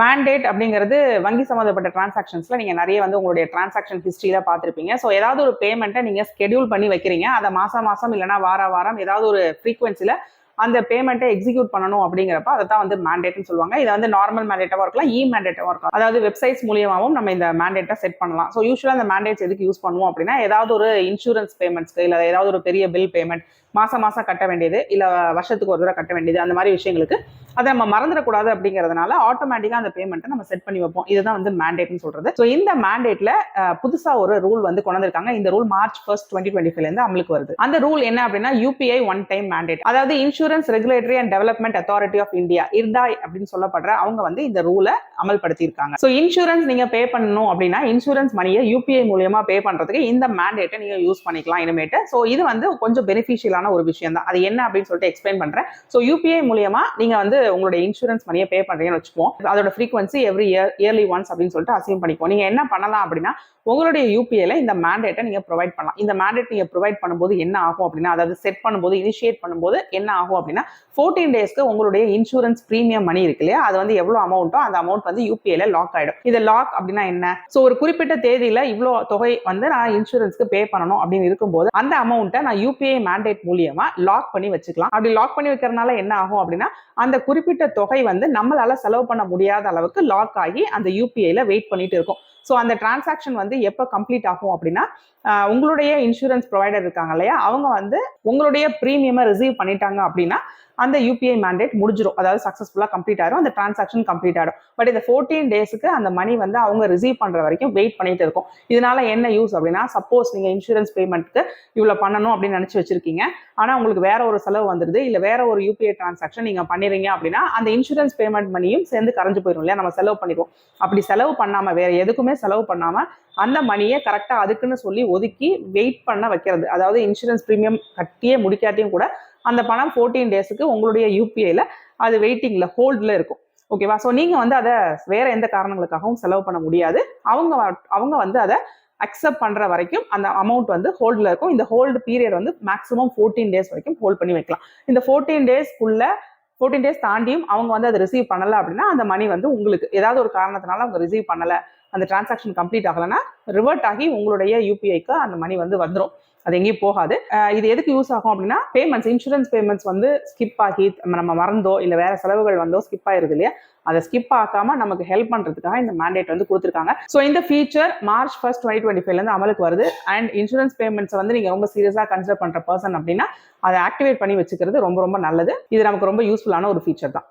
Mandate அப்படிங்கிறது வங்கி சம்மந்தப்பட்ட டிரான்சாக்ஷன்ஸ்ல நீங்க நிறைய வந்து உங்களுடைய டிரான்சாக்ஷன் ஹிஸ்டரியில பார்த்துருப்பீங்க. ஸோ ஏதாவது ஒரு பேமெண்ட்டை நீங்க ஸ்கெடியூல் பண்ணி வைக்கிறீங்க. அதை மாசம் மாசம் இல்லைன்னா வார வாரம் ஏதாவது ஒரு ஃப்ரீக்வன்சில அந்த பேமெண்ட்டை எக்ஸிக்யூட் பண்ணணும் அப்படிங்கிறப்ப அதை தான் வந்து மேண்டேட்னு சொல்லுவாங்க. இதை வந்து நார்மல் மேண்டேட்டாகவும் இருக்கலாம் இ மேண்டேட்டாகவும் இருக்கலாம் அதாவது வெப்சைட்ஸ் மூலியமாகவும் நம்ம இந்த மேண்டேட்டை செட் பண்ணலாம். ஸோ யூஸ்வலாக அந்த மேண்டேட்ஸ் எதுக்கு யூஸ் பண்ணுவோம் அப்படின்னா ஏதாவது ஒரு இன்சூரன்ஸ் பேமெண்ட்ஸ்க்கு இல்லை ஏதாவது ஒரு பெரிய பில் பேமெண்ட் மாசம் மாசம் கட்ட வேண்டியது இல்லை வருஷத்துக்கு ஒரு தடவை கட்ட வேண்டியது அந்த மாதிரி விஷயங்களுக்கு. அதை நம்ம மறந்துடக்கூடாது அப்படிங்கிறதுனால ஆட்டோமேட்டிக்காக அந்த பேமெண்ட்டை நம்ம செட் பண்ணி வைப்போம். இதுதான் வந்து மேண்டேட்னு சொல்றது. ஸோ இந்த மேண்டேட்ல புதுசாக ஒரு ரூல் வந்து கொண்டு வந்திருக்காங்க இந்த rule March first twenty twenty ஃபைவ்லேருந்து அமலுக்கு வருது. அந்த ரூல் என்ன அப்படின்னா யூபிஐ ஒன் டைம் மேண்டேட் அதாவது insurance regulatory and development authority of India IRDAI அப்படின்னு சொல்லப்படுற அவங்க வந்து இந்த ரூலை அமல்படுத்தியிருக்காங்க. ஸோ இன்சூரன்ஸ் நீங்கள் பே பண்ணணும் அப்படின்னா இன்சூரன்ஸ் மணியை யூபிஐ மூலியமாக பே பண்ணுறதுக்கு இந்த மேண்டேட்டை நீங்கள் யூஸ் பண்ணிக்கலாம் இனிமேட்டு. ஸோ இது வந்து கொஞ்சம் பெனிஃபிஷியலான ஒரு விஷயம் தான் அது என்ன அப்படின்னு சொல்லிட்டு எக்ஸ்பிளைன் பண்றேன். ஸோ யூபிஐ மூலியமா நீங்க வந்து உங்களுடைய இன்சூரன்ஸ் மணியை பே பண்றீங்கன்னு வச்சுப்போம் அதோட frequency every year yearly once அப்படின்னு சொல்லிட்டு அசீம் பண்ணிப்போம் நீங்க என்ன பண்ணலாம் அப்படின்னா உங்களுடைய யூபிஐல இந்த மேண்டேட்டை நீங்க ப்ரொவைட் பண்ணலாம். இந்த மேண்டேட் நீங்க ப்ரொவைட் பண்ணும்போது என்ன ஆகும் அப்படின்னா அதாவது செட் பண்ணும்போது இனிஷியேட் பண்ணும்போது என்ன ஆகும் அப்படின்னா ஃபோர்டீன் டேஸ்க்கு உங்களுடைய இன்சூரன்ஸ் ப்ரீமியம் மணி இருக்கு இல்லையா? அது வந்து எவ்வளவு அமௌண்ட்டோ அந்த அமௌண்ட் வந்து யூபிஐல லாக் ஆயிடும். இது லாக் அப்படின்னா என்ன? ஸோ ஒரு குறிப்பிட்ட தேதியில இவ்வளோ தொகை வந்து நான் இன்சூரன்ஸ்க்கு பே பண்ணணும் அப்படின்னு இருக்கும்போது அந்த அமௌண்ட்டை நான் யூபிஐ மேண்டேட் மூலியமா லாக் பண்ணி வச்சுக்கலாம். அப்படி லாக் பண்ணி வைக்கிறதுனால என்ன ஆகும் அப்படின்னா அந்த குறிப்பிட்ட தொகை வந்து நம்மளால செலவு பண்ண முடியாத அளவுக்கு லாக் ஆகி அந்த யூபிஐல வெயிட் பண்ணிட்டு இருக்கும். ஸோ அந்த டிரான்சாக்ஷன் வந்து எப்போ கம்ப்ளீட் ஆகும் அப்படின்னா உங்களுடைய இன்சூரன்ஸ் ப்ரொவைடர் இருக்காங்க இல்லையா? அவங்க வந்து உங்களுடைய ப்ரீமியமை ரிசீவ் பண்ணிட்டாங்க அப்படின்னா அந்த யூபிஐ மேண்டேட் முடிஞ்சிடும் அதாவது சக்ஸஸ்ஃபுல்லாக கம்ப்ளீட் ஆயிரும். அந்த டிரான்சாக்ஷன் கம்ப்ளீட் ஆயிடும். பட் இந்த ஃபோர்டீன் டேஸ்க்கு அந்த மணி வந்து அவங்க ரிசீவ் பண்ணுற வரைக்கும் வெயிட் பண்ணிட்டு இருக்கும். இதனால என்ன யூஸ் அப்படின்னா சப்போஸ் நீங்கள் இன்சூரன்ஸ் பேமெண்ட்டுக்கு இவ்வளோ பண்ணணும் அப்படின்னு நினச்சி வச்சிருக்கீங்க. ஆனால் உங்களுக்கு வேற ஒரு செலவு வந்துடுது இல்லை வேற ஒரு யூபிஐ டிரான்சாக்ஷன் நீங்கள் பண்ணிடுறீங்க அப்படின்னா அந்த இன்சூரன்ஸ் பேமெண்ட் மணியும் சேர்ந்து கரைஞ்சு போயிடும் இல்லையா? நம்ம செலவு பண்ணிடுவோம். அப்படி செலவு பண்ணாமல் வேற எதுக்குமே செலவு பண்ணாமல் அந்த மணியை கரெக்டாக அதுக்குன்னு சொல்லி ஒதுக்கி வெயிட் பண்ண வைக்கிறது. அதாவது இன்சூரன்ஸ் ப்ரீமியம் கட்டியே முடிக்காட்டியும் கூட அந்த பணம் ஃபோர்டீன் டேஸுக்கு உங்களுடைய யூபிஐயில் அது வெயிட்டிங்கில் ஹோல்டில் இருக்கும். ஓகேவா ஸோ நீங்கள் வந்து அதை வேற எந்த காரணங்களுக்காகவும் செலவு பண்ண முடியாது. அவங்க அவங்க வந்து அதை அக்செப்ட் பண்ணுற வரைக்கும் அந்த அமௌண்ட் வந்து ஹோல்டில் இருக்கும். இந்த ஹோல்டு பீரியட் வந்து மேக்ஸிமம் ஃபோர்டீன் டேஸ் வரைக்கும் ஹோல்ட் பண்ணி வைக்கலாம். இந்த ஃபோர்டீன் டேஸ்க்குள்ள ஃபோர்டீன் டேஸ் தாண்டியும் அவங்க வந்து அதை ரிசீவ் பண்ணலை அப்படின்னா அந்த மணி வந்து உங்களுக்கு ஏதாவது ஒரு காரணத்தினால அவங்க ரிசீவ் பண்ணலை. அந்த டிரான்சாக்ஷன் கம்ப்ளீட் ஆகலைன்னா ரிவர்ட் ஆகி உங்களுடைய யூபிஐக்கு அந்த மணி வந்து வந்துடும் அது எங்கேயும் போகாது. இது எதுக்கு யூஸ் ஆகும் அப்படின்னா பேமெண்ட்ஸ் இன்சூரன்ஸ் பேமெண்ட்ஸ் வந்து ஸ்கிப் ஆகி நம்ம மறந்தோ இல்லை வேற செலவுகள் வந்தோ ஸ்கிப் ஆயிருது இல்லையா? அதை ஸ்கிப் ஆக்காம நமக்கு ஹெல்ப் பண்றதுக்காக இந்த மேண்டேட் வந்து கொடுத்துருக்காங்க. ஸோ இந்த feature March first twenty twenty ஃபைவ்லேருந்து அமலுக்கு வருது. அண்ட் இன்சூரன்ஸ் பேமெண்ட்ஸ் வந்து நீங்க ரொம்ப சீரியஸாக கன்சிடர் பண்ற பர்சன் அப்படின்னா அதை ஆக்டிவேட் பண்ணி வச்சுக்கிறது ரொம்ப ரொம்ப நல்லது. இது நமக்கு ரொம்ப யூஸ்ஃபுல்லான ஒரு ஃபீச்சர் தான்.